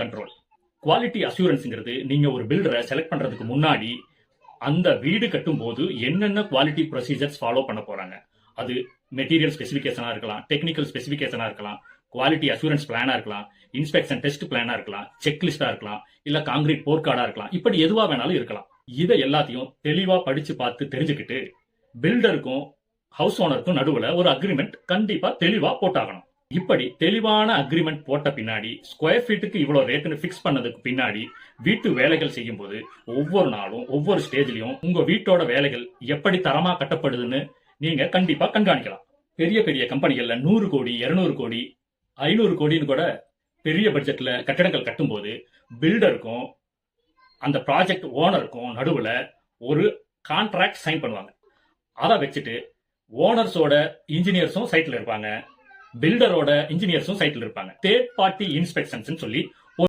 Control quality அசூரன்ஸ்ங்கிறது நீங்க ஒரு பில்டரை select பண்றதுக்கு முன்னாடி அந்த வீடு கட்டும் போது என்னென்ன குவாலிட்டி ப்ரொசீஜர்ஸ் ஃபாலோ பண்ண போறாங்க? அது மெட்டீரியல் ஸ்பெசிஃபிகேஷனாக இருக்கலாம் டெக்னிக்கல் ஸ்பெசிஃபிகேஷனாக இருக்கலாம் குவாலிட்டி அசூரன்ஸ் பிளானா இருக்கலாம் இன்ஸ்பெக்ஷன் டெஸ்ட் பிளானா இருக்கலாம் செக்லிஸ்டா இருக்கலாம் இல்ல காங்கிரீட் போர்க்கார்டாக இருக்கலாம். இப்படி எதுவா வேணாலும் இருக்கலாம். இதை எல்லாத்தையும் தெளிவா படிச்சு பார்த்து தெரிஞ்சுக்கிட்டு பில்டருக்கும் ஹவுஸ் ஓனருக்கும் நடுவுல ஒரு அக்ரிமெண்ட் கண்டிப்பா தெளிவா போட்டாகணும். இப்படி தெளிவான அக்ரிமெண்ட் போட்ட பின்னாடி ஸ்கொயர் ஃபீட்டுக்கு இவ்வளோ ரேட்டுன்னு ஃபிக்ஸ் பண்ணதுக்கு பின்னாடி வீட்டு வேலைகள் செய்யும் போது ஒவ்வொரு நாளும் ஒவ்வொரு ஸ்டேஜ்லையும் உங்கள் வீட்டோட வேலைகள் எப்படி தரமாக கட்டப்படுதுன்னு நீங்கள் கண்டிப்பாக கண்காணிக்கலாம். பெரிய பெரிய கம்பெனிகளில் நூறு கோடி இரநூறு கோடி ஐநூறு கோடின்னு கூட பெரிய பட்ஜெட்டில் கட்டடங்கள் கட்டும்போது பில்டருக்கும் அந்த ப்ராஜெக்ட் ஓனருக்கும் நடுவில் ஒரு கான்ட்ராக்ட் சைன் பண்ணுவாங்க. அதை வச்சுட்டு ஓனர்ஸோட இன்ஜினியர்ஸும் சைட்டில் இருப்பாங்க. பில்டரோட இன்ஜினியர்ஸும் சைட்ல இருப்பாங்க. தேர்ட் பார்ட்டி இன்ஸ்பெக்ஷன்ஸ் சொல்லி